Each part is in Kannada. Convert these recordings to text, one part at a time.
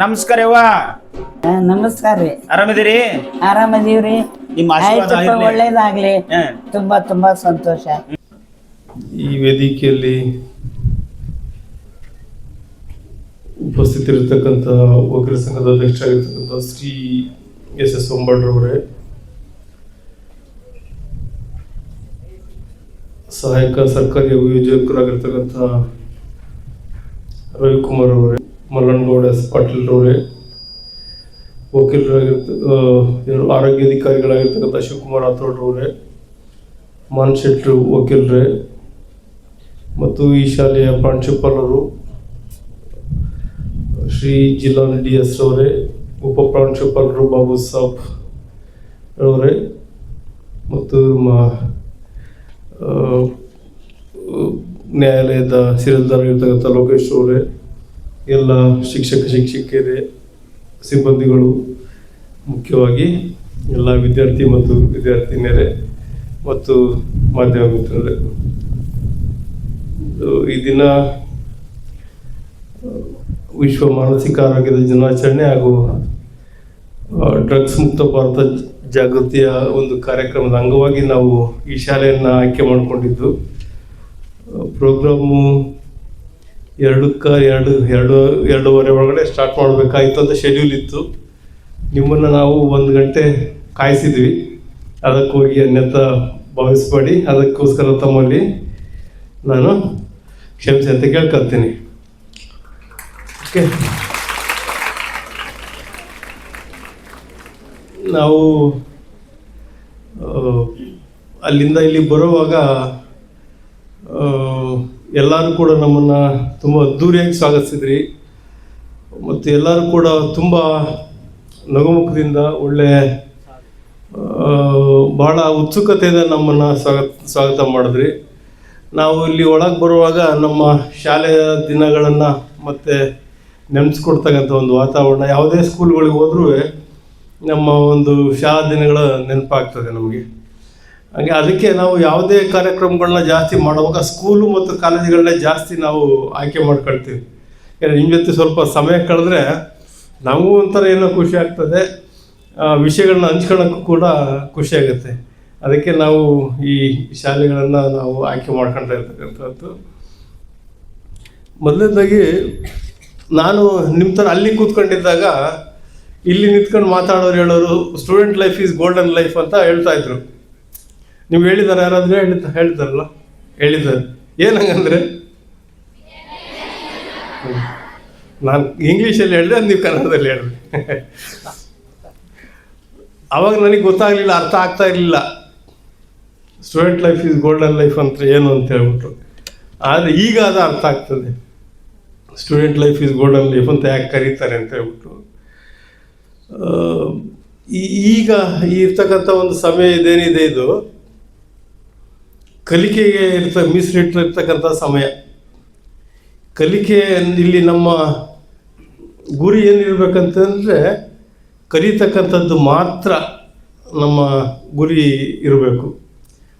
ನಮಸ್ಕಾರ ಯವ್ವ ಆ, ನಮಸ್ಕಾರ ರೀ. ಆರಾಮಿದ್ದೀರಿ? ಆರಾಮದೀವ್ರಿ. ನಿಮ್ಮ ಆಶೀರ್ವಾದ ಇರ್ಲಿ. ಒಳ್ಳೇದಾಗ್ಲಿ. ಹ. ತುಂಬಾ ತುಂಬಾ ಸಂತೋಷ. ಈ ವೇದಿಕೆಯಲ್ಲಿ ಉಪಸ್ಥಿತರಿರ್ತಕ್ಕಂಥ ವಕೀಲ ಸಂಘದ ಅಧ್ಯಕ್ಷರಾಗಿರ್ತಕ್ಕಂಥ ಶ್ರೀ ಎಸ್ ಎಸ್ ಒಂಬಡ್ರವರೇ ಸಹಾಯಕ ಸರ್ಕಾರಿ ಅಭಿಯೋಜಕರಾಗಿರ್ತಕ್ಕಂಥ ರವಿಕುಮಾರ್ ಅವರೇ ಮಲ್ಲನಗೌಡ ಎಸ್ ಪಾಟೀಲ್ ರವರೇ ವಕೀಲರಾಗಿರ್ತ ಆರೋಗ್ಯ ಆರೋಗ್ಯಾಧಿಕಾರಿಗಳಾಗಿರ್ತಕ್ಕಂಥ ಶಿವಕುಮಾರ್ ರಾಥೋಡ್ ಅವರೇ ಮಾನ್ ಶೆಟ್ರು ವಕೀಲರೇ, ಮತ್ತು ಈ ಶಾಲೆಯ ಪ್ರಾಂಶುಪಾಲರು, ಶ್ರೀ ಜಿಲ್ಲಾ ಡಿ ಎಸ್ ರವರೇ ಉಪ ಪ್ರಾಂಶುಪಾಲರು ಬಾಬು ಸಾಬ್ ಅವರೇ ಮತ್ತು ನ್ಯಾಯಾಲಯದ ಸಿರಲ್ದಾರ್ ಇರ್ತಕ್ಕಂಥ ಲೋಕೇಶ್ ಅವರೇ ಎಲ್ಲ ಶಿಕ್ಷಕ ಶಿಕ್ಷಕಿಯರೇ ಸಿಬ್ಬಂದಿಗಳು, ಮುಖ್ಯವಾಗಿ ಎಲ್ಲ ವಿದ್ಯಾರ್ಥಿ ಮತ್ತು ವಿದ್ಯಾರ್ಥಿನಿಯರೇ ಮತ್ತು ಮಾಧ್ಯಮ ಮಿತ್ರರೇ. ಈ ದಿನ, ವಿಶ್ವ ಮಾನಸಿಕ ಆರೋಗ್ಯದ ದಿನಾಚರಣೆ ಹಾಗೂ ಡ್ರಗ್ಸ್ ಮುಕ್ತ ಭಾರತ ಜಾಗೃತಿಯ ಒಂದು ಕಾರ್ಯಕ್ರಮದ ಅಂಗವಾಗಿ ನಾವು ಈ ಶಾಲೆಯನ್ನು ಆಯ್ಕೆ ಮಾಡಿಕೊಂಡಿದ್ದು. ಪ್ರೋಗ್ರಾಮು ಎರಡಕ್ಕ ಎರಡು ಎರಡು, ಎರಡೂವರೆ ಒಳಗಡೆ ಸ್ಟಾರ್ಟ್ ಮಾಡಬೇಕಾಯಿತು ಅಂತ ಶೆಡ್ಯೂಲ್ ಇತ್ತು. ನಿಮ್ಮನ್ನು ನಾವು ಒಂದು ಗಂಟೆ ಕಾಯಿಸಿದ್ವಿ. ಅದಕ್ಕೆ ಹೋಗಿ ಅನ್ಯಥ ಭಾವಿಸ್ಬೇಡಿ. ಅದಕ್ಕೋಸ್ಕರ ತಮ್ಮಲ್ಲಿ ನಾನು ಕ್ಷಮಿಸಿ ಅಂತ ಕೇಳ್ಕೊಳ್ತೀನಿ ಓಕೆ ನಾವು ಅಲ್ಲಿಂದ ಇಲ್ಲಿ ಬರುವಾಗ ಎಲ್ಲರೂ ಕೂಡ ನಮ್ಮನ್ನು ತುಂಬ ಅದ್ದೂರಿಯಾಗಿ ಸ್ವಾಗತಿಸಿದ್ರಿ. ಮತ್ತು ಎಲ್ಲರೂ ಕೂಡ ತುಂಬ ನಗುಮುಖದಿಂದ ಒಳ್ಳೆ ಭಾಳ ಉತ್ಸುಕತೆಯಿಂದ ನಮ್ಮನ್ನು ಸ್ವಾಗತ ಸ್ವಾಗತ ಮಾಡಿದ್ರಿ. ನಾವು ಇಲ್ಲಿ ಒಳಗೆ ಬರುವಾಗ ನಮ್ಮ ಶಾಲೆಯ ದಿನಗಳನ್ನು ಮತ್ತು ನೆನೆಸ್ಕೊಡ್ತಕ್ಕಂಥ ಒಂದು ವಾತಾವರಣ. ಯಾವುದೇ ಸ್ಕೂಲ್ಗಳಿಗೆ ಹೋದ್ರೂ ನಮ್ಮ ಒಂದು ಶಾಲಾ ದಿನಗಳ ನೆನಪಾಗ್ತದೆ ನಮಗೆ. ಹಾಗೆ ಅದಕ್ಕೆ ನಾವು ಯಾವುದೇ ಕಾರ್ಯಕ್ರಮಗಳನ್ನ ಜಾಸ್ತಿ ಮಾಡುವಾಗ ಸ್ಕೂಲು ಮತ್ತು ಕಾಲೇಜುಗಳನ್ನೇ ಜಾಸ್ತಿ ನಾವು ಆಯ್ಕೆ ಮಾಡ್ಕೊಳ್ತೀವಿ. ನಿಮ್ಮ ಜೊತೆ ಸ್ವಲ್ಪ ಸಮಯ ಕಳೆದ್ರೆ ನಮಗೂ ಒಂಥರ ಏನೋ ಖುಷಿ ಆಗ್ತದೆ. ವಿಷಯಗಳನ್ನ ಹಂಚ್ಕೊಳ್ಳೋಕ್ಕೂ ಕೂಡ ಖುಷಿ ಆಗುತ್ತೆ. ಅದಕ್ಕೆ ನಾವು ಈ ಶಾಲೆಗಳನ್ನು ನಾವು ಆಯ್ಕೆ ಮಾಡ್ಕೊಂಡ್ರೆ ಇರ್ತಕ್ಕಂಥದ್ದು. ಮೊದಲನೇದಾಗಿ ನಾನು ನಿಮ್ಮ ಥರ ಅಲ್ಲಿ ಕೂತ್ಕೊಂಡಿದ್ದಾಗ ಇಲ್ಲಿ ನಿಂತ್ಕೊಂಡು ಮಾತಾಡೋರು ಹೇಳೋರು student life is golden life ಅಂತ ಹೇಳ್ತಾ ಇದ್ರು. ನೀವು ಹೇಳಿದಾರೆ ಯಾರಾದರೂ ಹೇಳಿದ ಹೇಳ್ತಾರಲ್ಲ ಹೇಳಿದ್ದಾರೆ ಏನಂಗಂದ್ರೆ ನಾನು ಇಂಗ್ಲೀಷಲ್ಲಿ ಹೇಳಿದೆ ನೀವು ಕನ್ನಡದಲ್ಲಿ ಹೇಳಿದೆ ಅವಾಗ ನನಗೆ ಗೊತ್ತಾಗಲಿಲ್ಲ, ಅರ್ಥ ಆಗ್ತಾ ಇರಲಿಲ್ಲ. Student life is golden life ಅಂತ ಏನು ಅಂತ ಹೇಳ್ಬಿಟ್ಟು ಆದರೆ ಈಗ ಅದು ಅರ್ಥ ಆಗ್ತದೆ. Student life is golden life ಅಂತ ಯಾಕೆ ಕರೀತಾರೆ ಅಂತ ಹೇಳ್ಬಿಟ್ಟು ಈಗ ಇರ್ತಕ್ಕಂಥ ಒಂದು ಸಮಯ ಇದೇನಿದೆ ಇದು? ಕಲಿಕೆಗೆ ಇರ್ತ ಮೀಸಲಿಟ್ಟಿರ್ತಕ್ಕಂಥ ಸಮಯ. ಕಲಿಕೆ ಇಲ್ಲಿ ನಮ್ಮ ಗುರಿ ಏನಿರಬೇಕಂತಂದರೆ ಕಲಿತಕ್ಕಂಥದ್ದು ಮಾತ್ರ ನಮ್ಮ ಗುರಿ ಇರಬೇಕು.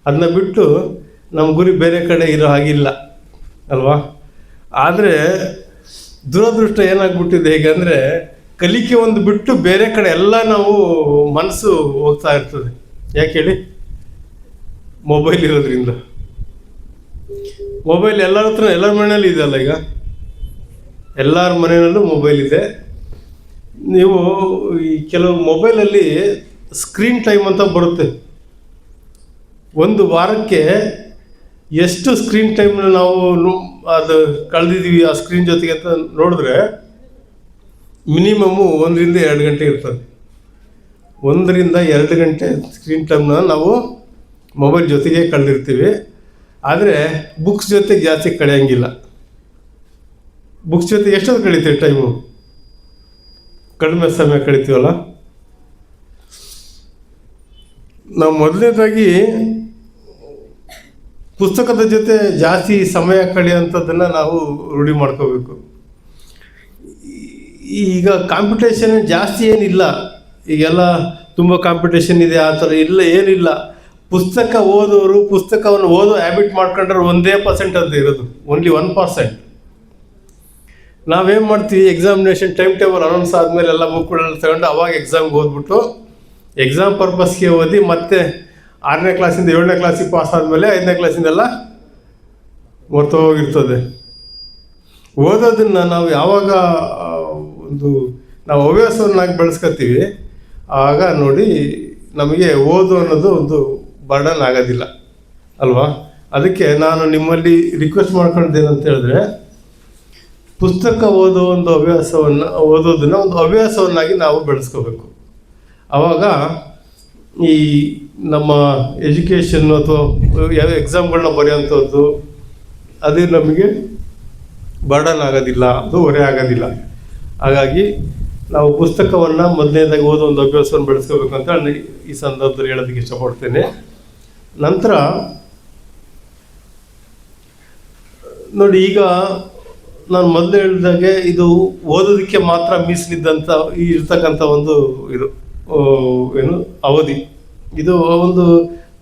ಅದನ್ನ ಬಿಟ್ಟು ನಮ್ಮ ಗುರಿ ಬೇರೆ ಕಡೆ ಇರೋ ಹಾಗಿಲ್ಲ, ಅಲ್ವಾ? ಆದರೆ ದುರದೃಷ್ಟ ಏನಾಗ್ಬಿಟ್ಟಿದೆ ಹೇಗೆ ಅಂದರೆ ಕಲಿಕೆ ಒಂದು ಬಿಟ್ಟು ಬೇರೆ ಕಡೆ ಎಲ್ಲ ನಾವು ಮನಸ್ಸು ಹೋಗ್ತಾ ಇರ್ತದೆ. ಯಾಕೆ ಹೇಳಿ? ಮೊಬೈಲ್ ಇರೋದ್ರಿಂದ. ಮೊಬೈಲ್ ಎಲ್ಲರ ಹತ್ರ, ಎಲ್ಲರ ಮನೆಯಲ್ಲೂ ಇದೆಯಲ್ಲ ಈಗ? ಎಲ್ಲರ ಮನೆಯಲ್ಲೂ ಮೊಬೈಲ್ ಇದೆ. ನೀವು ಈ ಕೆಲವು ಮೊಬೈಲಲ್ಲಿ ಸ್ಕ್ರೀನ್ ಟೈಮ್ ಅಂತ ಬರುತ್ತೆ. ಒಂದು ವಾರಕ್ಕೆ ಎಷ್ಟು ಸ್ಕ್ರೀನ್ ಟೈಮ್ನ ನಾವು ಅದು ಕಳೆದಿದ್ದೀವಿ ಆ ಸ್ಕ್ರೀನ್ ಜೊತೆಗೆ ಅಂತ ನೋಡಿದ್ರೆ ಮಿನಿಮಮ್ಮು ಒಂದರಿಂದ ಎರಡು ಗಂಟೆ ಇರ್ತದೆ. ಒಂದರಿಂದ ಎರಡು ಗಂಟೆ ಸ್ಕ್ರೀನ್ ಟೈಮ್ನ ನಾವು ಮೊಬೈಲ್ ಜೊತೆಗೆ ಕಳೆದಿರ್ತೀವಿ ಆದರೆ ಬುಕ್ಸ್ ಜೊತೆ ಜಾಸ್ತಿ ಕಳೆಯಂಗಿಲ್ಲ. ಬುಕ್ಸ್ ಜೊತೆ ಎಷ್ಟೊತ್ತು ಕಳೀತೀವಿ ಟೈಮು ಕಡಿಮೆ ಸಮಯ ಕಳಿತೀವಲ್ಲ? ನಾವು ಮೊದಲನೇದಾಗಿ ಪುಸ್ತಕದ ಜೊತೆ ಜಾಸ್ತಿ ಸಮಯ ಕಳೆಯುವಂಥದ್ದನ್ನು ನಾವು ರೂಢಿ ಮಾಡ್ಕೋಬೇಕು. ಈಗ ಕಾಂಪಿಟೇಷನ್ ಜಾಸ್ತಿ ಏನಿಲ್ಲ. ಈಗೆಲ್ಲ ತುಂಬ ಕಾಂಪಿಟೇಷನ್ ಇದೆ, ಆ ಥರ ಇಲ್ಲ, ಏನಿಲ್ಲ. ಪುಸ್ತಕ ಓದೋರು ಪುಸ್ತಕವನ್ನು ಓದೋ ಹ್ಯಾಬಿಟ್ ಮಾಡ್ಕೊಂಡ್ರೆ ಒಂದೇ ಪರ್ಸೆಂಟ್ ಅಂತ ಇರೋದು. ಓನ್ಲಿ ಒನ್ ಪರ್ಸೆಂಟ್ ನಾವೇನು ಮಾಡ್ತೀವಿ? ಎಕ್ಸಾಮಿನೇಷನ್ ಟೈಮ್ ಟೇಬಲ್ ಅನೌನ್ಸ್ ಆದಮೇಲೆ ಎಲ್ಲ ಬುಕ್ಗಳೆಲ್ಲ ತಗೊಂಡು ಅವಾಗ ಎಕ್ಸಾಮ್ಗೆ ಓದ್ಬಿಟ್ಟು ಎಕ್ಸಾಮ್ ಪರ್ಪಸ್ಗೆ ಓದಿ ಮತ್ತೆ ಆರನೇ ಕ್ಲಾಸಿಂದ ಏಳನೇ ಕ್ಲಾಸಿಗೆ ಪಾಸ್ ಆದಮೇಲೆ ಐದನೇ ಕ್ಲಾಸಿಂದೆಲ್ಲ ಹೋಗಿರ್ತದೆ. ಓದೋದನ್ನು ನಾವು ಯಾವಾಗ ಒಂದು ನಾವು ಹವ್ಯಾಸವನ್ನಾಗಿ ಬೆಳೆಸ್ಕೊತೀವಿ ಆಗ ನೋಡಿ ನಮಗೆ ಓದು ಅನ್ನೋದು ಒಂದು ಬರ್ಡನ್ ಆಗೋದಿಲ್ಲ, ಅಲ್ವಾ? ಅದಕ್ಕೆ ನಾನು ನಿಮ್ಮಲ್ಲಿ ರಿಕ್ವೆಸ್ಟ್ ಮಾಡ್ಕೊಂಡಿದ್ದೇನಂತ ಹೇಳಿದ್ರೆ, ಪುಸ್ತಕ ಓದೋ ಒಂದು ಹವ್ಯಾಸವನ್ನು, ಓದೋದನ್ನು ಒಂದು ಹವ್ಯಾಸವನ್ನಾಗಿ ನಾವು ಬೆಳೆಸ್ಕೋಬೇಕು. ಆವಾಗ ಈ ನಮ್ಮ ಎಜುಕೇಷನ್ ಅಥವಾ ಯಾವ ಎಕ್ಸಾಮ್ಗಳನ್ನ ಬರೆಯೋಂಥದ್ದು ಅದೇ ನಮಗೆ ಬರ್ಡನ್ ಆಗೋದಿಲ್ಲ, ಅದು ಹೊರೆ ಆಗೋದಿಲ್ಲ. ಹಾಗಾಗಿ ನಾವು ಪುಸ್ತಕವನ್ನು ಮೊದಲನೇದಾಗಿ ಓದೋ ಒಂದು ಅಭ್ಯಾಸವನ್ನು ಬೆಳೆಸ್ಕೋಬೇಕು ಅಂತ ಈ ಸಂದರ್ಭದಲ್ಲಿ ಹೇಳೋದಕ್ಕೆ ಇಷ್ಟಪಡ್ತೇನೆ. ನಂತರ, ನೋಡಿ ಈಗ ನಾನು ಮೊದಲು ಹೇಳಿದಾಗೆ ಇದು ಓದೋದಕ್ಕೆ ಮಾತ್ರ ಮೀಸಲಿದ್ದಂಥ, ಈ ಇರ್ತಕ್ಕಂಥ ಒಂದು ಇದು ಏನು, ಅವಧಿ. ಇದು ಒಂದು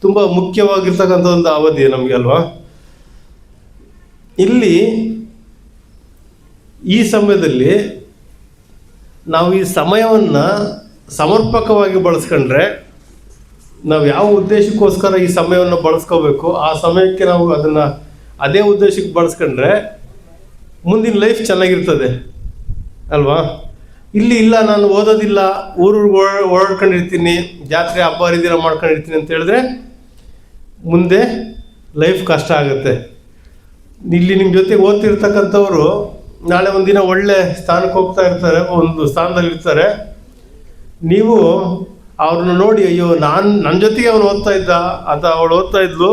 ತುಂಬ ಮುಖ್ಯವಾಗಿರ್ತಕ್ಕಂಥ ಒಂದು ಅವಧಿ ನಮಗೆ ಅಲ್ವಾ? ಇಲ್ಲಿ ಈ ಸಮಯದಲ್ಲಿ ನಾವು ಈ ಸಮಯವನ್ನು ಸಮರ್ಪಕವಾಗಿ ಬಳಸ್ಕೊಂಡ್ರೆ ನಾವು ಯಾವ ಉದ್ದೇಶಕ್ಕೋಸ್ಕರ ಈ ಸಮಯವನ್ನು ಬಳಸ್ಕೋಬೇಕು, ಆ ಸಮಯಕ್ಕೆ ನಾವು ಅದನ್ನು ಅದೇ ಉದ್ದೇಶಕ್ಕೆ ಬಳಸ್ಕೊಂಡ್ರೆ ಮುಂದಿನ ಲೈಫ್ ಚೆನ್ನಾಗಿರ್ತದೆ. ಅಲ್ವಾ? ಇಲ್ಲಿ ಇಲ್ಲ, ನಾನು ಓದೋದಿಲ್ಲ, ಊರೂರಿಗೆ ಓಡಾ ಓಡಾಡ್ಕೊಂಡಿರ್ತೀನಿ, ಜಾತ್ರೆ ಹಬ್ಬ, ಹರಿದಿನ ಮಾಡ್ಕೊಂಡಿರ್ತೀನಿ ಅಂತ ಹೇಳಿದ್ರೆ ಮುಂದೆ ಲೈಫ್ ಕಷ್ಟ ಆಗುತ್ತೆ. ಇಲ್ಲಿ ನಿಮ್ಮ ಜೊತೆ ಓದ್ತಿರ್ತಕ್ಕಂಥವ್ರು ನಾಳೆ ಒಂದಿನ ಒಳ್ಳೆ ಸ್ಥಾನಕ್ಕೆ ಹೋಗ್ತಾ ಇರ್ತಾರೆ, ಒಂದು ಸ್ಥಾನದಲ್ಲಿ ಇರ್ತಾರೆ ನೀವು ಅವ್ರನ್ನ ನೋಡಿ, ಅಯ್ಯೋ, ನಾನು ನನ್ನ ಜೊತೆಗೆ ಅವನು ಓದ್ತಾ ಇದ್ದ ಅಂತ ಅವಳು ಓದ್ತಾ ಇದ್ಲು.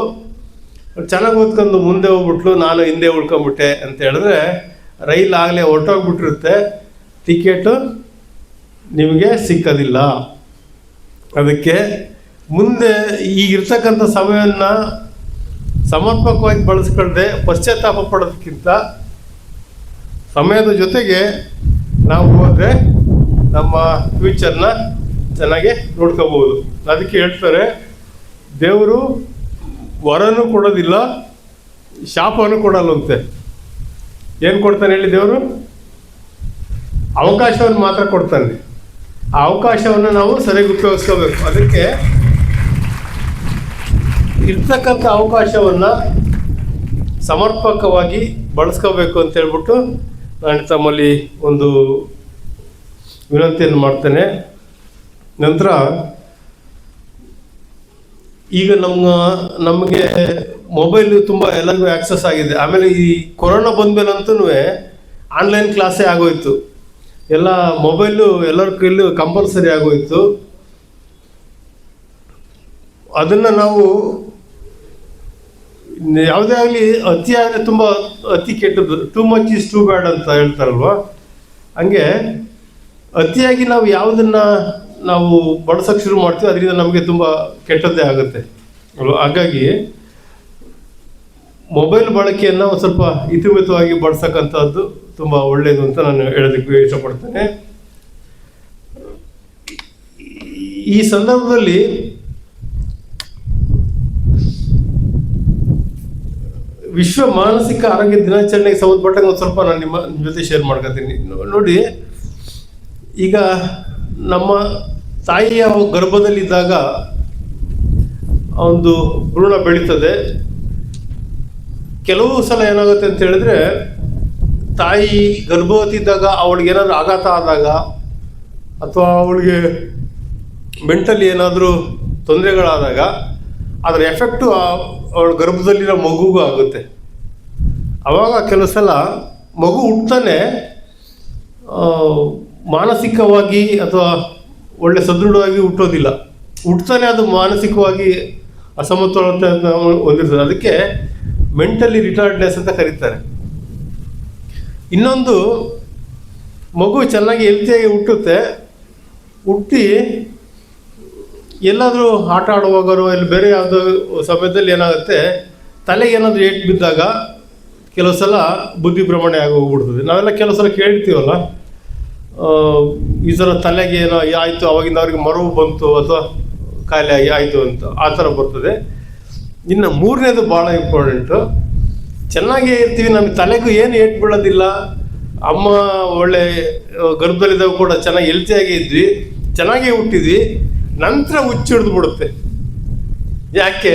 ಚೆನ್ನಾಗಿ ಓದ್ಕೊಂಡು ಮುಂದೆ ಹೋಗ್ಬಿಟ್ಲು, ನಾನು ಹಿಂದೆ ಉಳ್ಕೊಂಬಿಟ್ಟೆ. ಅಂತ ಹೇಳಿದ್ರೆ, ರೈಲ್ ಆಗಲೇ ಹೊರಟೋಗ್ಬಿಟ್ಟಿರುತ್ತೆ. ಟಿಕೆಟು ನಿಮಗೆ ಸಿಕ್ಕೋದಿಲ್ಲ. ಅದಕ್ಕೆ ಮುಂದೆ ಈಗಿರ್ತಕ್ಕಂಥ ಸಮಯವನ್ನು ಸಮರ್ಪಕವಾಗಿ ಬಳಸ್ಕೊಳ್ಳದೆ ಪಶ್ಚಾತ್ತಾಪ ಪಡೋದಕ್ಕಿಂತ ಸಮಯದ ಜೊತೆಗೆ ನಾವು ಹೋದರೆ ನಮ್ಮ ಫ್ಯೂಚರ್ನ ಚೆನ್ನಾಗಿ ನೋಡ್ಕೋಬಹುದು. ಅದಕ್ಕೆ ಹೇಳ್ತಾರೆ, ದೇವರು ವರನೂ ಕೊಡೋದಿಲ್ಲ, ಶಾಪನೂ ಕೊಡಲ್ಲಂತೆ. ಏನು ಕೊಡ್ತಾನೆ ಹೇಳಿ ದೇವರು? ಅವಕಾಶವನ್ನು ಮಾತ್ರ ಕೊಡ್ತಾನೆ. ಆ ಅವಕಾಶವನ್ನು ನಾವು ಸರಿಯಾಗಿ ಉಪಯೋಗಿಸ್ಕೋಬೇಕು. ಅದಕ್ಕೆ ಇರ್ತಕ್ಕಂಥ ಅವಕಾಶವನ್ನು ಸಮರ್ಪಕವಾಗಿ ಬಳಸ್ಕೋಬೇಕು ಅಂತ ಹೇಳ್ಬಿಟ್ಟು ನಾನು ತಮ್ಮಲ್ಲಿ ಒಂದು ವಿನಂತಿಯನ್ನು ಮಾಡ್ತೇನೆ. ನಂತರ ಈಗ ನಮ್ಮ, ನಮಗೆ ಮೊಬೈಲ್ ತುಂಬ ಎಲ್ಲರಿಗೂ ಆ್ಯಕ್ಸಸ್ ಆಗಿದೆ. ಆಮೇಲೆ ಈ ಕೊರೋನಾ ಬಂದ್ಮೇಲಂತೂ ಆನ್ಲೈನ್ ಕ್ಲಾಸೇ ಆಗೋಯ್ತು. ಎಲ್ಲ ಮೊಬೈಲು ಎಲ್ಲರ ಕೈಲೂ ಕಂಪಲ್ಸರಿ ಆಗೋಯ್ತು. ಅದನ್ನು ನಾವು ಯಾವುದೇ ಆಗಲಿ ಅತಿ ಆದರೆ ತುಂಬ ಅತಿ ಕೆಟ್ಟದ್ದು. Too much is too bad ಅಂತ ಹೇಳ್ತಾರಲ್ವ? ಹಂಗೆ ಅತಿಯಾಗಿ ನಾವು ಯಾವುದನ್ನ ನಾವು ಬಳಸೋಕ್ಕೆ ಶುರು ಮಾಡ್ತೀವಿ, ಅದರಿಂದ ನಮಗೆ ತುಂಬ ಕೆಟ್ಟದ್ದೇ ಆಗುತ್ತೆ. ಅಲ್ವಾ? ಹಾಗಾಗಿ ಮೊಬೈಲ್ ಬಳಕೆಯನ್ನು ಒಂದು ಸ್ವಲ್ಪ ಇತಿಮಿತವಾಗಿ ಬಳಸಕ್ಕಂಥದ್ದು ತುಂಬ ಒಳ್ಳೆಯದು ಅಂತ ನಾನು ಹೇಳೋದಕ್ಕೆ ಇಷ್ಟಪಡ್ತೇನೆ. ಈ ಸಂದರ್ಭದಲ್ಲಿ ವಿಶ್ವ ಮಾನಸಿಕ ಆರೋಗ್ಯ ದಿನಾಚರಣೆಗೆ ಸಂಬಂಧಪಟ್ಟಂಗೆ ಒಂದು ಸ್ವಲ್ಪ ನಾನು ನಿಮ್ಮ ಜೊತೆ ಶೇರ್ ಮಾಡ್ಕೊತೀನಿ ನೋಡಿ, ಈಗ ನಮ್ಮ ತಾಯಿಯ ಗರ್ಭದಲ್ಲಿದ್ದಾಗ ಒಂದು ಭ್ರೂಣ ಬೆಳೀತದೆ ಕೆಲವು ಸಲ ಏನಾಗುತ್ತೆ ಅಂತ ಹೇಳಿದ್ರೆ ತಾಯಿ ಗರ್ಭವತಿ ಇದ್ದಾಗ ಅವಳಿಗೆ ಏನಾದರೂ ಆಘಾತ ಆದಾಗ ಅಥವಾ ಅವಳಿಗೆ ಮೆಂಟಲಿ ಏನಾದರೂ ತೊಂದರೆಗಳಾದಾಗ ಅದರ ಎಫೆಕ್ಟು ಅವಳ ಗರ್ಭದಲ್ಲಿರೋ ಮಗುಗೂ ಆಗುತ್ತೆ. ಆವಾಗ ಕೆಲವು ಸಲ ಮಗು ಹುಟ್ತಾನೆ ಆ, ಮಾನಸಿಕವಾಗಿ ಅಥವಾ ಒಳ್ಳೆ ಸದೃಢವಾಗಿ ಹುಟ್ಟೋದಿಲ್ಲ. ಹುಟ್ತಾನೆ ಅದು ಮಾನಸಿಕವಾಗಿ ಅಸಮತೋಲತೆ ಹೊಂದಿರ್ತದೆ. ಅದಕ್ಕೆ ಮೆಂಟಲಿ ರಿಟಾರ್ಡ್ನೆಸ್ ಅಂತ ಕರೀತಾರೆ. ಇನ್ನೊಂದು, ಮಗು ಚೆನ್ನಾಗಿ ಹೆಲ್ತಿಯಾಗಿ ಹುಟ್ಟುತ್ತೆ. ಹುಟ್ಟಿ ಎಲ್ಲಾದರೂ ಆಟ ಆಡುವಾಗರೋ ಇಲ್ಲಿ ಬೇರೆ ಯಾವುದೋ ಸಮಯದಲ್ಲಿ ಏನಾಗುತ್ತೆ, ತಲೆಗೆ ಏನಾದರೂ ಏಟ್ ಬಿದ್ದಾಗ ಕೆಲವು ಸಲ ಬುದ್ಧಿ ಭ್ರಮಣೆ ಆಗಿ ಹೋಗ್ಬಿಡ್ತದೆ. ನಾವೆಲ್ಲ ಕೆಲವು ಸಲ ಕೇಳ್ತೀವಲ್ಲ? ಈ ಥರ ತಲೆಗೆ ಏನೋ ಆಯಿತು, ಅವಾಗಿಂದ ಅವ್ರಿಗೆ ಮರವು ಬಂತು ಅಥವಾ ಆಗಿ ಆಯಿತು ಅಂತ ಆ ಥರ ಬರ್ತದೆ. ಇನ್ನು ಮೂರನೇದು ಭಾಳ ಇಂಪಾರ್ಟೆಂಟು ಚೆನ್ನಾಗೇ ಇರ್ತೀವಿ ನಮ್ಮ ತಲೆಗೂ ಏನು ಏಟ್ ಬೀಳೋದಿಲ್ಲ. ಅಮ್ಮ ಒಳ್ಳೆ ಗರ್ಭದಲ್ಲಿದ್ದಾಗ ಕೂಡ ಚೆನ್ನಾಗಿ ಹೆಲ್ತಿಯಾಗಿ ಇದ್ವಿ. ಚೆನ್ನಾಗಿ ಹುಟ್ಟಿದ್ವಿ. ನಂತರ ಹುಚ್ಚಿಡ್ದು ಬಿಡುತ್ತೆ. ಯಾಕೆ?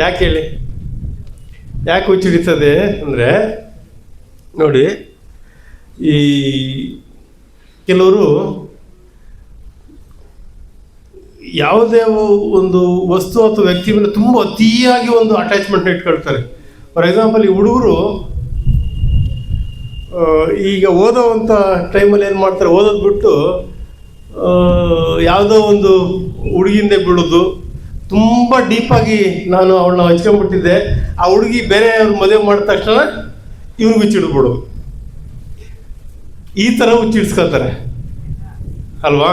ಯಾಕೆ ಹೇಳಿ? ಯಾಕೆ ಹುಚ್ಚಿಡಿತದೆ ಅಂದರೆ, ನೋಡಿ, ಈ ಕೆಲವರು ಯಾವುದೇ ಒಂದು ವಸ್ತು ಅಥವಾ ವ್ಯಕ್ತಿ ಮೇಲೆ ತುಂಬ ಅತಿಯಾಗಿ ಒಂದು ಅಟ್ಯಾಚ್ಮೆಂಟ್ ಇಟ್ಕೊಳ್ತಾರೆ. ಫಾರ್ ಎಕ್ಸಾಂಪಲ್ ಈ ಹುಡುಗರು ಈಗ ಓದೋವಂಥ ಟೈಮಲ್ಲಿ ಏನು ಮಾಡ್ತಾರೆ? ಓದೋದು ಬಿಟ್ಟು ಯಾವುದೋ ಒಂದು ಹುಡುಗಿಂದೆ ಬೀಳೋದು. ತುಂಬ ಡೀಪಾಗಿ ನಾನು ಅವಳನ್ನ ಹಚ್ಕೊಂಡ್ಬಿಟ್ಟಿದ್ದೆ. ಆ ಹುಡುಗಿ ಬೇರೆಯವ್ರ ಮದುವೆ ಮಾಡಿದ ತಕ್ಷಣ ಇವ್ರಿಗೆ ಹುಚ್ಚಿಡ್ಬಿಡೋದು ಈ ಥರ ಹುಚ್ಚಿಡ್ಸ್ಕೊಳ್ತಾರೆ ಅಲ್ವಾ?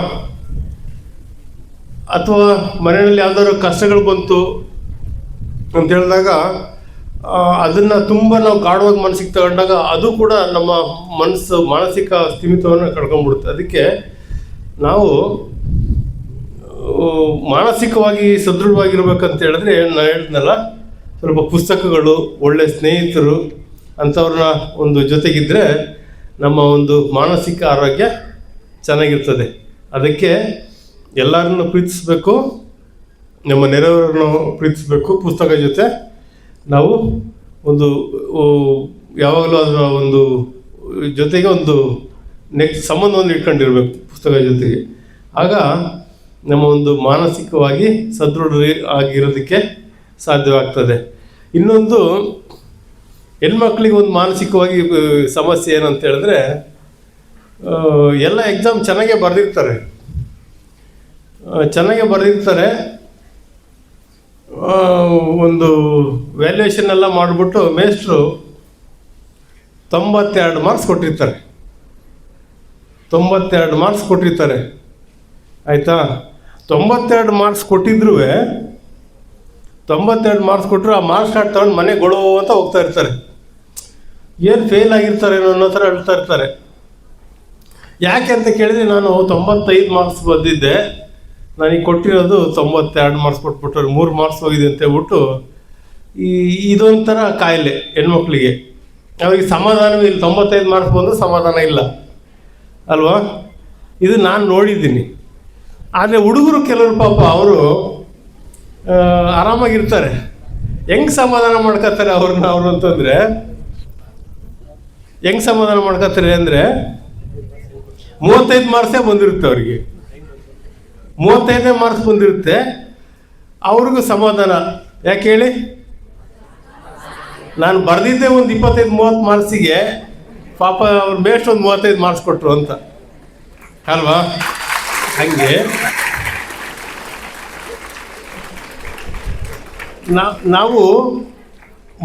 ಅಥವಾ ಮನೆಯಲ್ಲಿ ಯಾವ್ದಾದ್ರು ಕಷ್ಟಗಳು ಬಂತು ಅಂತ ಹೇಳಿದಾಗ ಅದನ್ನ ತುಂಬ ನಾವು ಗಾಢವಾಗಿ ಮನಸ್ಸಿಗೆ ತಗೊಂಡಾಗ ಅದು ಕೂಡ ನಮ್ಮ ಮನಸ್ಸು, ಮಾನಸಿಕ ಸ್ಥಿಮಿತವನ್ನು ಕಳ್ಕೊಂಡ್ಬಿಡುತ್ತೆ. ಅದಕ್ಕೆ ನಾವು ಮಾನಸಿಕವಾಗಿ ಸದೃಢವಾಗಿರ್ಬೇಕಂತ ಹೇಳಿದ್ರೆ ನಾನು ಹೇಳಿದ್ನಲ್ಲ, ಸ್ವಲ್ಪ ಪುಸ್ತಕಗಳು, ಒಳ್ಳೆ ಸ್ನೇಹಿತರು, ಅಂಥವ್ರನ್ನ ಒಂದು ಜೊತೆಗಿದ್ದರೆ ನಮ್ಮ ಒಂದು ಮಾನಸಿಕ ಆರೋಗ್ಯ ಚೆನ್ನಾಗಿರ್ತದೆ. ಅದಕ್ಕೆ ಎಲ್ಲರನ್ನು ಪ್ರೀತಿಸಬೇಕು, ನಮ್ಮ ನೆರೆಯವರನ್ನು ಪ್ರೀತಿಸಬೇಕು ಪುಸ್ತಕ ಜೊತೆ. ನಾವು ಒಂದು ಯಾವಾಗಲೂ ಅದರ ಒಂದು ಜೊತೆಗೆ ಒಂದು ನೆಕ್ಸ್ಟ್ ಸಂಬಂಧವನ್ನು ಇಟ್ಕೊಂಡಿರ್ಬೇಕು ಪುಸ್ತಕ ಜೊತೆಗೆ. ಆಗ ನಮ್ಮ ಒಂದು ಮಾನಸಿಕವಾಗಿ ಸದೃಢ ಆಗಿರೋದಕ್ಕೆ ಸಾಧ್ಯವಾಗ್ತದೆ. ಇನ್ನೊಂದು ಹೆಣ್ಮಕ್ಳಿಗೆ ಒಂದು ಮಾನಸಿಕವಾಗಿ ಸಮಸ್ಯೆ ಏನಂತ ಹೇಳಿದ್ರೆ ಎಲ್ಲ ಎಕ್ಸಾಮ್ ಚೆನ್ನಾಗೆ ಬರೆದಿರ್ತಾರೆ. ಚೆನ್ನಾಗೆ ಬರೆದಿರ್ತಾರೆ. ಒಂದು ವ್ಯಾಲ್ಯೂಯೇಷನ್ ಎಲ್ಲ ಮಾಡಿಬಿಟ್ಟು ಮೇಸ್ಟ್ರು ತೊಂಬತ್ತೆರಡು ಮಾರ್ಕ್ಸ್ ಕೊಟ್ಟಿರ್ತಾರೆ. ತೊಂಬತ್ತೆರಡು ಮಾರ್ಕ್ಸ್ ಕೊಟ್ಟಿರ್ತಾರೆ. ಆಯಿತಾ? ತೊಂಬತ್ತೆರಡು ಮಾರ್ಕ್ಸ್ ಕೊಟ್ಟಿದ್ರು ತೊಂಬತ್ತೆರಡು ಮಾರ್ಕ್ಸ್ ಕೊಟ್ಟರು ಆ ಮಾರ್ಕ್ಸ್ ಕಾರ್ಡ್ ತಗೊಂಡು ಮನೆಗೆ ಅಂತ ಹೋಗ್ತಾ ಇರ್ತಾರೆ. ಏನು ಫೇಲ್ ಆಗಿರ್ತಾರೇನೋ ಅನ್ನೋ ಥರ ಹೇಳ್ತಾ ಇರ್ತಾರೆ. ಯಾಕೆ ಅಂತ ಕೇಳಿದ್ರೆ ನಾನು ತೊಂಬತ್ತೈದು ಮಾರ್ಕ್ಸ್ ಬಂದಿದ್ದೆ. ನನಗೆ ಕೊಟ್ಟಿರೋದು ತೊಂಬತ್ತೆರಡು ಮಾರ್ಕ್ಸ್ ಕೊಟ್ಬಿಟ್ಟು ಮೂರು ಮಾರ್ಕ್ಸ್ ಹೋಗಿದೆ ಅಂತ ಹೇಳ್ಬಿಟ್ಟು ಈ ಇದೊಂಥರ ಕಾಯಿಲೆ ಹೆಣ್ಮಕ್ಳಿಗೆ. ಅವ್ರಿಗೆ ಸಮಾಧಾನವೇ ಇಲ್ಲ, ತೊಂಬತ್ತೈದು ಮಾರ್ಕ್ಸ್ ಬಂದು ಸಮಾಧಾನ ಇಲ್ಲ. ಅಲ್ವಾ? ಇದು ನಾನು ನೋಡಿದ್ದೀನಿ. ಆದರೆ ಹುಡುಗರು ಕೆಲವರು ಪಾಪ ಅವರು ಆರಾಮಾಗಿರ್ತಾರೆ. ಹೆಂಗೆ ಸಮಾಧಾನ ಮಾಡ್ಕೋತಾರೆ ಅವ್ರನ್ನ ಅವರು ಅಂತಂದರೆ ಹೆಂಗೆ ಸಮಾಧಾನ ಮಾಡ್ಕೋತಾರೆ ಅಂದರೆ ಮೂವತ್ತೈದು ಮಾರ್ಕ್ಸೇ ಬಂದಿರುತ್ತೆ ಅವರಿಗೆ. ಮೂವತ್ತೈದನೇ ಮಾರ್ಕ್ಸ್ ಬಂದಿರುತ್ತೆ, ಅವ್ರಿಗೂ ಸಮಾಧಾನ. ಯಾಕೆ ಹೇಳಿ? ನಾನು ಬರೆದಿದ್ದೆ ಒಂದು ಇಪ್ಪತ್ತೈದು, ಮೂವತ್ತು ಮಾರ್ಕ್ಸಿಗೆ ಪಾಪ ಅವ್ರ ಮೇಸ್ಟ್ ಒಂದು ಮೂವತ್ತೈದು ಮಾರ್ಕ್ಸ್ ಕೊಟ್ಟರು ಅಂತ. ಅಲ್ವಾ? ಹಂಗೆ. ನಾವು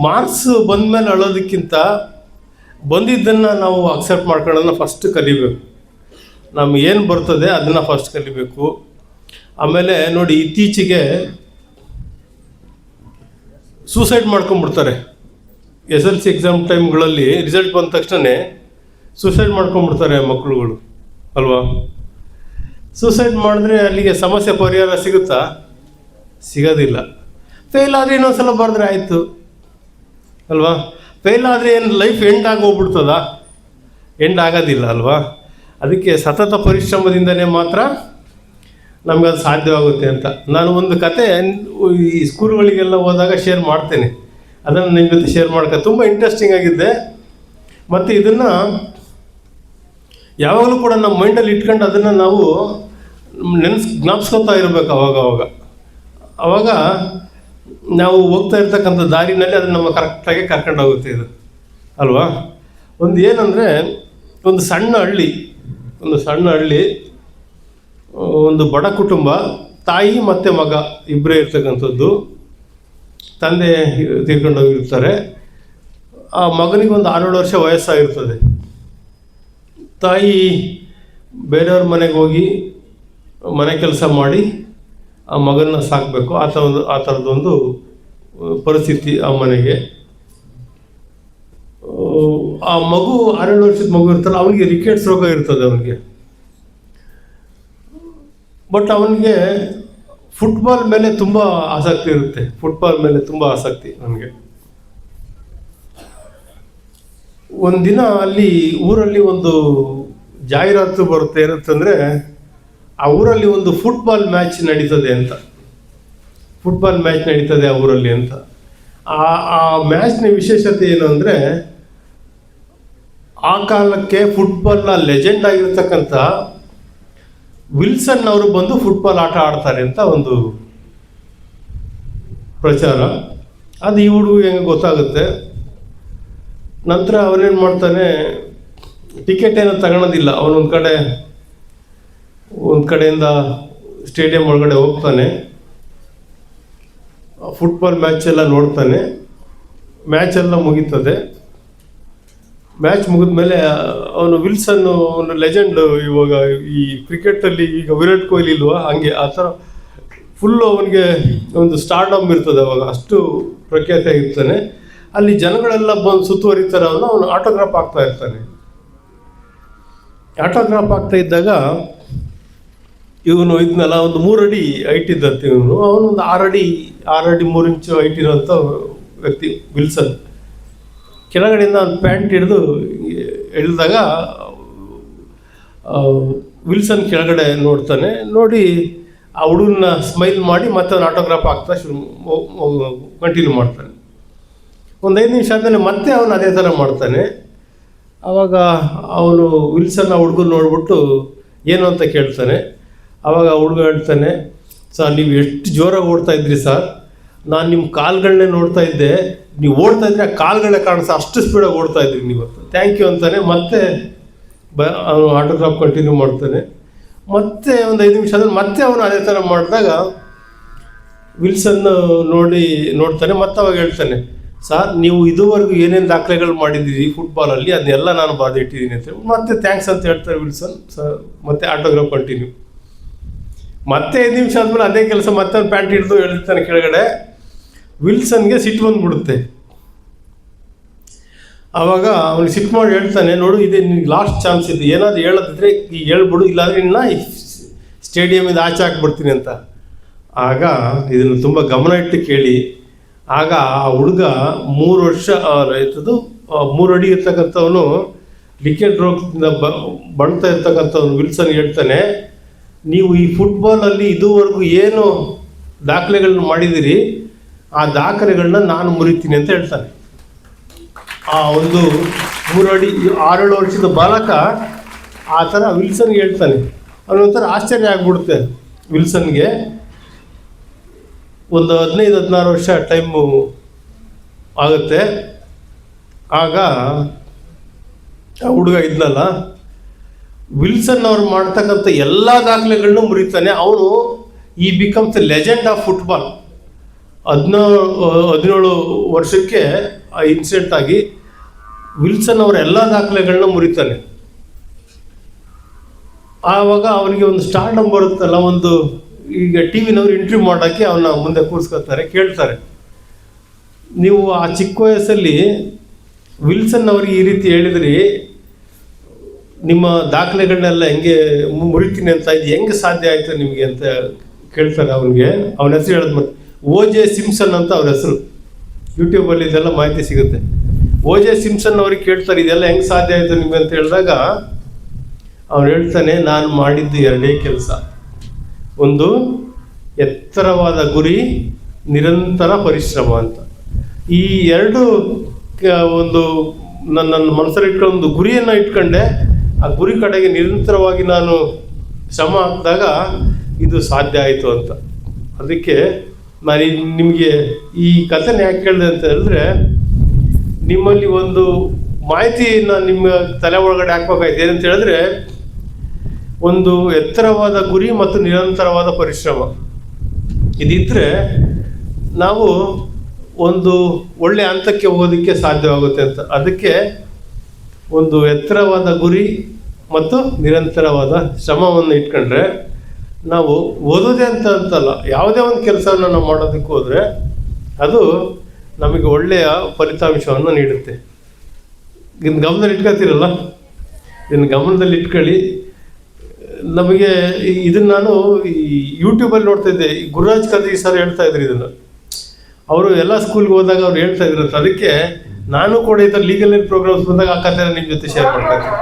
ಮಾರ್ಕ್ಸ್ ಬಂದಮೇಲೆ ಅಳೋದಕ್ಕಿಂತ ಬಂದಿದ್ದನ್ನು ನಾವು ಅಕ್ಸೆಪ್ಟ್ ಮಾಡ್ಕೊಳ್ಳೋದನ್ನ ಫಸ್ಟ್ ಕಲಿಬೇಕು. ನಮ್ಗೆ ಏನು ಬರ್ತದೆ ಅದನ್ನು ಫಸ್ಟ್ ಕಲಿಬೇಕು. ಆಮೇಲೆ ನೋಡಿ ಇತ್ತೀಚೆಗೆ ಸೂಸೈಡ್ ಮಾಡ್ಕೊಂಬಿಡ್ತಾರೆ ಎಸ್ ಎಲ್ ಸಿ ಎಕ್ಸಾಮ್ ಟೈಮ್ಗಳಲ್ಲಿ ರಿಸಲ್ಟ್ ಬಂದ ತಕ್ಷಣ ಸೂಸೈಡ್ ಮಾಡ್ಕೊಂಬಿಡ್ತಾರೆ ಮಕ್ಕಳುಗಳು ಅಲ್ವಾ? ಸೂಸೈಡ್ ಮಾಡಿದ್ರೆ ಅಲ್ಲಿಗೆ ಸಮಸ್ಯೆ ಪರಿಹಾರ ಸಿಗುತ್ತಾ? ಸಿಗೋದಿಲ್ಲ. ಫೇಲ್ ಆದರೆ ಇನ್ನೊಂದು ಸಲ ಬರೆದ್ರೆ ಆಯಿತು, ಅಲ್ವಾ? ಫೇಲ್ ಆದರೆ ಏನು ಲೈಫ್ ಎಂಡ್ ಆಗೋಗ್ಬಿಡ್ತದ? ಎಂಡ್ ಆಗೋದಿಲ್ಲ ಅಲ್ವಾ? ಅದಕ್ಕೆ ಸತತ ಪರಿಶ್ರಮದಿಂದನೇ ಮಾತ್ರ ನಮ್ಗೆ ಅದು ಸಾಧ್ಯವಾಗುತ್ತೆ ಅಂತ. ನಾನು ಒಂದು ಕತೆ ಈ ಸ್ಕೂಲ್ಗಳಿಗೆಲ್ಲ ಹೋದಾಗ ಶೇರ್ ಮಾಡ್ತೇನೆ. ಅದನ್ನು ನಿಮ್ಮ ಜೊತೆ ಶೇರ್ ಮಾಡ್ಕ ತುಂಬ ಇಂಟ್ರೆಸ್ಟಿಂಗ್ ಆಗಿದ್ದೆ. ಮತ್ತು ಇದನ್ನು ಯಾವಾಗಲೂ ಕೂಡ ನಮ್ಮ ಮೈಂಡಲ್ಲಿ ಇಟ್ಕೊಂಡು ಅದನ್ನು ನಾವು ನೆನೆಸ್, ಜ್ಞಾಪಿಸ್ಕೊತಾ ಇರಬೇಕು ಅವಾಗ ಅವಾಗ ನಾವು ಹೋಗ್ತಾ ಇರ್ತಕ್ಕಂಥ ದಾರಿನಲ್ಲಿ ಅದು ನಮ್ಮ ಕರೆಕ್ಟಾಗಿ ಕರ್ಕೊಂಡು ಹೋಗುತ್ತೆ ಇದು. ಅಲ್ವಾ? ಒಂದು ಏನಂದರೆ, ಒಂದು ಸಣ್ಣ ಹಳ್ಳಿ, ಒಂದು ಸಣ್ಣ ಹಳ್ಳಿ, ಒಂದು ಬಡ ಕುಟುಂಬ, ತಾಯಿ ಮತ್ತು ಮಗ ಇಬ್ಬರೇ ಇರ್ತಕ್ಕಂಥದ್ದು, ತಂದೆ ತೀರ್ಕೊಂಡು ಹೋಗಿರ್ತಾರೆ. ಆ ಮಗನಿಗೆ ಒಂದು ಆರೇಳು ವರ್ಷ ವಯಸ್ಸಾಗಿರ್ತದೆ. ತಾಯಿ ಬೇರೆಯವ್ರ ಮನೆಗೆ ಹೋಗಿ ಮನೆ ಕೆಲಸ ಮಾಡಿ ಆ ಮಗನ ಸಾಕಬೇಕು. ಆ ಥರದ್ದು ಆ ಥರದೊಂದು ಪರಿಸ್ಥಿತಿ ಆ ಮನೆಗೆ. ಆ ಮಗು ಹನ್ನೆರಡು ವರ್ಷದ ಮಗು ಇರ್ತಲ್ಲ ಅವನಿಗೆ ರಿಕೆಟ್ಸ್ ರೋಗ ಇರ್ತದೆ ಅವನಿಗೆ. ಬಟ್ ಅವನಿಗೆ ಫುಟ್ಬಾಲ್ ಮೇಲೆ ತುಂಬ ಆಸಕ್ತಿ ಇರುತ್ತೆ. ಫುಟ್ಬಾಲ್ ಮೇಲೆ ತುಂಬ ಆಸಕ್ತಿ ನನಗೆ. ಒಂದಿನ ಅಲ್ಲಿ ಊರಲ್ಲಿ ಒಂದು ಜಾಹೀರಾತು ಬರುತ್ತೆ ಏನಂತಂದರೆ ಆ ಊರಲ್ಲಿ ಒಂದು ಫುಟ್ಬಾಲ್ ಮ್ಯಾಚ್ ನಡೀತದೆ ಅಂತ. ಫುಟ್ಬಾಲ್ ಮ್ಯಾಚ್ ನಡೀತದೆ ಆ ಊರಲ್ಲಿ ಅಂತ. ಆ ಆ ಮ್ಯಾಚ್ನ ವಿಶೇಷತೆ ಏನು ಅಂದರೆ, ಆ ಕಾಲಕ್ಕೆ ಫುಟ್ಬಾಲ್ನ ಲೆಜೆಂಡ್ ಆಗಿರ್ತಕ್ಕಂಥ ವಿಲ್ಸನ್ ಅವರು ಬಂದು ಫುಟ್ಬಾಲ್ ಆಟ ಆಡ್ತಾರೆ ಅಂತ ಒಂದು ಪ್ರಚಾರ. ಅದು ಈ ಹುಡುಗ ಹೆಂಗೆ ಗೊತ್ತಾಗುತ್ತೆ? ನಂತರ ಅವನೇನು ಮಾಡ್ತಾನೆ ಟಿಕೆಟ್ ಏನೋ ತಗೊಳೋದಿಲ್ಲ. ಅವನೊಂದು ಕಡೆ ಒಂದು ಕಡೆಯಿಂದ ಸ್ಟೇಡಿಯಂ ಒಳಗಡೆ ಹೋಗ್ತಾನೆ. ಫುಟ್ಬಾಲ್ ಮ್ಯಾಚ್ ಎಲ್ಲ ನೋಡ್ತಾನೆ. ಮ್ಯಾಚ್ ಎಲ್ಲ ಮುಗೀತದೆ. ಮ್ಯಾಚ್ ಮುಗಿದ್ಮೇಲೆ ಅವನು ವಿಲ್ಸನ್, ಅವನು ಲೆಜೆಂಡ್ ಇವಾಗ ಈ ಕ್ರಿಕೆಟಲ್ಲಿ ಈಗ ವಿರಾಟ್ ಕೊಹ್ಲಿ ಇಲ್ವಾ? ಹಂಗೆ ಆ ಥರ ಫುಲ್ಲು ಅವನಿಗೆ ಒಂದು ಸ್ಟಾರ್ಡಮ್ ಇರ್ತದೆ ಅವಾಗ. ಅಷ್ಟು ಪ್ರಖ್ಯಾತಿ ಆಗಿರ್ತಾನೆ ಅಲ್ಲಿ ಜನಗಳೆಲ್ಲ ಬಂದು ಸುತ್ತುವರಿತಾರೆ ಅವನು. ಅವನು ಆಟೋಗ್ರಾಫ್ ಆಗ್ತಾ ಇರ್ತಾನೆ. ಆಟೋಗ್ರಾಫ್ ಆಗ್ತಾ ಇದ್ದಾಗ ಇವನು ಇದ್ನಲ್ಲ, ಒಂದು ಮೂರು ಅಡಿ ಹೈಟ್ ಇದ್ದಂತೆ ಇವನು. ಅವನೊಂದು ಆರು ಅಡಿ ಆರು ಅಡಿ ಮೂರು ಇಂಚು ಹೈಟ್ ಇರೋಂಥ ವ್ಯಕ್ತಿ, ವಿಲ್ಸನ್. ಕೆಳಗಡೆಯಿಂದ ಒಂದು ಪ್ಯಾಂಟ್ ಹಿಡಿದು ಎಳೆದಾಗ ವಿಲ್ಸನ್ ಕೆಳಗಡೆ ನೋಡ್ತಾನೆ. ನೋಡಿ, ಆ ಹುಡುಗನ ಸ್ಮೈಲ್ ಮಾಡಿ ಮತ್ತೆ ಅವ್ನು ಆಟೋಗ್ರಾಫ್ ಆಗ್ತಾ ಶುರು ಕಂಟಿನ್ಯೂ ಮಾಡ್ತಾನೆ. ಒಂದು ಐದು ನಿಮಿಷ ಆದಮೇಲೆ ಮತ್ತೆ ಅವನು ಅದೇ ಥರ ಮಾಡ್ತಾನೆ. ಆವಾಗ ಅವನು ವಿಲ್ಸನ್ ಆ ಹುಡುಗನ ನೋಡ್ಬಿಟ್ಟು, ಏನು ಅಂತ ಕೇಳ್ತಾನೆ. ಆವಾಗ ಹುಡುಗ ಹೇಳ್ತಾನೆ, ಸರ್, ನೀವು ಎಷ್ಟು ಜೋರಾಗಿ ಓಡ್ತಾ ಇದ್ರಿ ಸರ್. ನಾನು ನಿಮ್ಮ ಕಾಲುಗಳನ್ನೇ ನೋಡ್ತಾ ಇದ್ದೆ. ನೀವು ಓಡ್ತಾ ಇದ್ರೆ ಆ ಕಾಲ್ಗಳೇ ಕಾಣಿಸ ಅಷ್ಟು ಸ್ಪೀಡಾಗಿ ಓಡ್ತಾ ಇದ್ರಿ ನೀವು ಥ್ಯಾಂಕ್ ಯು ಅಂತಾನೆ ಮತ್ತೆ ಬ ಅವನು ಆಟೋಗ್ರಾಫ್ ಕಂಟಿನ್ಯೂ ಮಾಡ್ತಾನೆ. ಮತ್ತೆ ಒಂದು ಐದು ನಿಮಿಷ ಆದ್ಮೇಲೆ ಮತ್ತೆ ಅವನು ಅದೇ ಥರ ಮಾಡಿದಾಗ ವಿಲ್ಸನ್ ನೋಡಿ ನೋಡ್ತಾನೆ, ಮತ್ತೆ ಅವಾಗ ಹೇಳ್ತಾನೆ, ಸರ್, ನೀವು ಇದುವರೆಗೂ ಏನೇನು ದಾಖಲೆಗಳು ಮಾಡಿದ್ದೀರಿ ಫುಟ್ಬಾಲಲ್ಲಿ ಅದನ್ನೆಲ್ಲ ನಾನು ಬಾದಿಟ್ಟಿದ್ದೀನಿ ಅಂತ ಹೇಳಿ ಮತ್ತೆ ಥ್ಯಾಂಕ್ಸ್ ಅಂತ ಹೇಳ್ತಾರೆ ವಿಲ್ಸನ್ ಸರ್, ಮತ್ತೆ ಆಟೋಗ್ರಾಫ್ ಕಂಟಿನ್ಯೂ ಮತ್ತೆ ಐದು ನಿಮಿಷ ಆದ್ಮೇಲೆ ಅದೇ ಕೆಲಸ ಮತ್ತೆ ಒಂದು ಪ್ಯಾಂಟ್ ಹಿಡಿದು ಹೇಳ್ತಾನೆ ಕೆಳಗಡೆ. ವಿಲ್ಸನ್ಗೆ ಸಿಟ್ಟು ಬಂದ್ಬಿಡುತ್ತೆ. ಆವಾಗ ಅವ್ನಿಗೆ ಸಿಟ್ಟು ಮಾಡಿ ಹೇಳ್ತಾನೆ, ನೋಡು, ಇದೆ ನಿನ್ಗೆ ಲಾಸ್ಟ್ ಚಾನ್ಸ್ ಇದೆ. ಏನಾದ್ರು ಹೇಳೋದಿದ್ರೆ ಈಗ ಹೇಳ್ಬಿಡು, ಇಲ್ಲಾಂದ್ರೆ ಇನ್ನ ಸ್ಟೇಡಿಯಮಿಂದ ಆಚೆ ಹಾಕ್ಬಿಡ್ತೀನಿ ಅಂತ. ಆಗ ಇದನ್ನು ತುಂಬ ಗಮನ ಇಟ್ಟು ಕೇಳಿ. ಆಗ ಆ ಹುಡುಗ ಮೂರು ವರ್ಷ ರೈತದು ಮೂರು ಅಡಿ ಇರ್ತಕ್ಕಂಥವನು ಲಿಕೆಟ್ ರೋಗದಿಂದ ಬ, ಬಣ್ತಾ ಇರ್ತಕ್ಕಂಥವ್ನು ವಿಲ್ಸನ್ ಹೇಳ್ತಾನೆ ನೀವು ಈ ಫುಟ್ಬಾಲಲ್ಲಿ ಇದುವರೆಗೂ ಏನು ದಾಖಲೆಗಳನ್ನ ಮಾಡಿದ್ದೀರಿ ಆ ದಾಖಲೆಗಳನ್ನ ನಾನು ಮುರಿತೀನಿ ಅಂತ ಹೇಳ್ತಾನೆ. ಆ ಒಂದು ಮೂರಡಿ, ಆರೇಳು ವರ್ಷದ ಬಾಲಕ ಆ ಥರ ವಿಲ್ಸನ್ಗೆ ಹೇಳ್ತಾನೆ. ಅವನೊಂಥರ ಆಶ್ಚರ್ಯ ಆಗ್ಬಿಡುತ್ತೆ ವಿಲ್ಸನ್ಗೆ. ಒಂದು ಹದಿನೈದು, ಹದಿನಾರು ವರ್ಷ ಟೈಮು ಆಗುತ್ತೆ. ಆಗ ಆ ಹುಡುಗ ಇದ್ನಲ್ಲ ವಿಲ್ಸನ್ ಅವ್ರು ಮಾಡ್ತಕ್ಕಂಥ ಎಲ್ಲ ದಾಖಲೆಗಳನ್ನೂ ಮುರಿತಾನೆ. ಅವನು ಈ ಬಿಕಮ್ಸ್ ಲೆಜೆಂಡ್ ಆಫ್ ಫುಟ್ಬಾಲ್ ಹದಿನೇಳು ಹದಿನೇಳು ವರ್ಷಕ್ಕೆ ಆ ಇನ್ಸಿಡೆಂಟ್ ಆಗಿ ವಿಲ್ಸನ್ ಅವರ ಎಲ್ಲ ದಾಖಲೆಗಳನ್ನ ಮುರಿತಾನೆ. ಆವಾಗ ಅವನಿಗೆ ಒಂದು ಸ್ಟಾರ್ಡಮ್ ಬರುತ್ತಲ್ಲ, ಒಂದು ಈಗ ಟಿ ವಿನವ್ರು ಇಂಟರ್ವ್ಯೂ ಮಾಡೋಕ್ಕೆ ಅವನ ಮುಂದೆ ಕೂರಿಸ್ಕೊತಾರೆ, ಕೇಳ್ತಾರೆ. ನೀವು ಆ ಚಿಕ್ಕ ವಯಸ್ಸಲ್ಲಿ ವಿಲ್ಸನ್ ಅವ್ರಿಗೆ ಈ ರೀತಿ ಹೇಳಿದ್ರಿ ನಿಮ್ಮ ದಾಖಲೆಗಳನ್ನೆಲ್ಲ ಹೆಂಗೆ ಮುರಿತೀನಿ ಅಂತ ಇದು ಹೆಂಗೆ ಸಾಧ್ಯ ಆಯಿತು ನಿಮಗೆ ಅಂತ ಕೇಳ್ತಾರೆ ಅವನಿಗೆ. ಅವನ ಹೆಸರು ಹೇಳಿದ್ ಮತ್ತೆ ಓ ಜೆ ಸಿಮ್ಸನ್ ಅಂತ ಅವ್ರ ಹೆಸರು. ಯೂಟ್ಯೂಬಲ್ಲಿ ಇದೆಲ್ಲ ಮಾಹಿತಿ ಸಿಗುತ್ತೆ. ಓ ಜೆ ಸಿಮ್ಸನ್ ಅವ್ರಿಗೆ ಕೇಳ್ತಾರೆ, ಇದೆಲ್ಲ ಹೆಂಗೆ ಸಾಧ್ಯ ಆಯಿತು ನಿಮಗೆ ಅಂತ ಹೇಳಿದಾಗ ಅವ್ನು ಹೇಳ್ತಾನೆ, ನಾನು ಮಾಡಿದ್ದು ಎರಡೇ ಕೆಲಸ. ಒಂದು, ಎತ್ತರವಾದ ಗುರಿ, ನಿರಂತರ ಪರಿಶ್ರಮ ಅಂತ. ಈ ಎರಡು ಒಂದು ನನ್ನ ಮನಸ್ಸಲ್ಲಿ ಇಟ್ಕೊಂಡು ಒಂದು ಗುರಿಯನ್ನು ಇಟ್ಕೊಂಡೆ ಆ ಗುರಿ ಕಡೆಗೆ ನಿರಂತರವಾಗಿ ನಾನು ಶ್ರಮ ಹಾಕಿದಾಗ ಇದು ಸಾಧ್ಯ ಆಯಿತು ಅಂತ. ಅದಕ್ಕೆ ನಾನು ನಿಮಗೆ ಈ ಕಥೆನ ಯಾಕೆ ಕೇಳಿದೆ ಅಂತ ಹೇಳಿದ್ರೆ, ನಿಮ್ಮಲ್ಲಿ ಒಂದು ಮಾಹಿತಿಯನ್ನು ನಿಮ್ಮ ತಲೆ ಒಳಗಡೆ ಹಾಕ್ಬೇಕಾಯ್ತು. ಏನಂತ ಹೇಳಿದ್ರೆ, ಒಂದು ಎತ್ತರವಾದ ಗುರಿ ಮತ್ತು ನಿರಂತರವಾದ ಪರಿಶ್ರಮ. ಇದಿದ್ರೆ ನಾವು ಒಂದು ಒಳ್ಳೆ ಹಂತಕ್ಕೆ ಹೋಗೋದಕ್ಕೆ ಸಾಧ್ಯವಾಗುತ್ತೆ ಅಂತ. ಅದಕ್ಕೆ ಒಂದು ಎತ್ತರವಾದ ಗುರಿ ಮತ್ತು ನಿರಂತರವಾದ ಶ್ರಮವನ್ನು ಇಟ್ಕೊಂಡ್ರೆ ನಾವು ಓದೋದೇ ಅಂತ ಅಂತಲ್ಲ, ಯಾವುದೇ ಒಂದು ಕೆಲಸವನ್ನು ನಾವು ಮಾಡೋದಕ್ಕೆ ಹೋದರೆ ಅದು ನಮಗೆ ಒಳ್ಳೆಯ ಫಲಿತಾಂಶವನ್ನು ನೀಡುತ್ತೆ. ಇದನ್ನು ಗಮನದಲ್ಲಿ ಇಟ್ಕೊತೀರಲ್ಲ ಇನ್ನು ಗಮನದಲ್ಲಿ ಇಟ್ಕೊಳ್ಳಿ. ನಮಗೆ ಇದನ್ನು ಇದನ್ನ ನಾನು ಈ ಯೂಟ್ಯೂಬಲ್ಲಿ ನೋಡ್ತಾ ಇದ್ದೆ. ಈ ಗುರುರಾಜ್ ಕದ್ರಿ ಸರ್ ಹೇಳ್ತಾ ಇದ್ರು ಇದನ್ನು. ಅವರು ಎಲ್ಲ ಸ್ಕೂಲ್ಗೆ ಹೋದಾಗ ಅವ್ರು ಹೇಳ್ತಾ ಇದ್ರು ಅದಕ್ಕೆ ನಾನು ಕೂಡ ಈ ಥರ ಲೀಗಲ್ ಪ್ರೋಗ್ರಾಮ್ಸ್ ಬಂದಾಗ ಆ ಕಥೆನ ನಿಮ್ಮ ಜೊತೆ ಶೇರ್ ಮಾಡ್ತಾ ಇರ್ತೀನಿ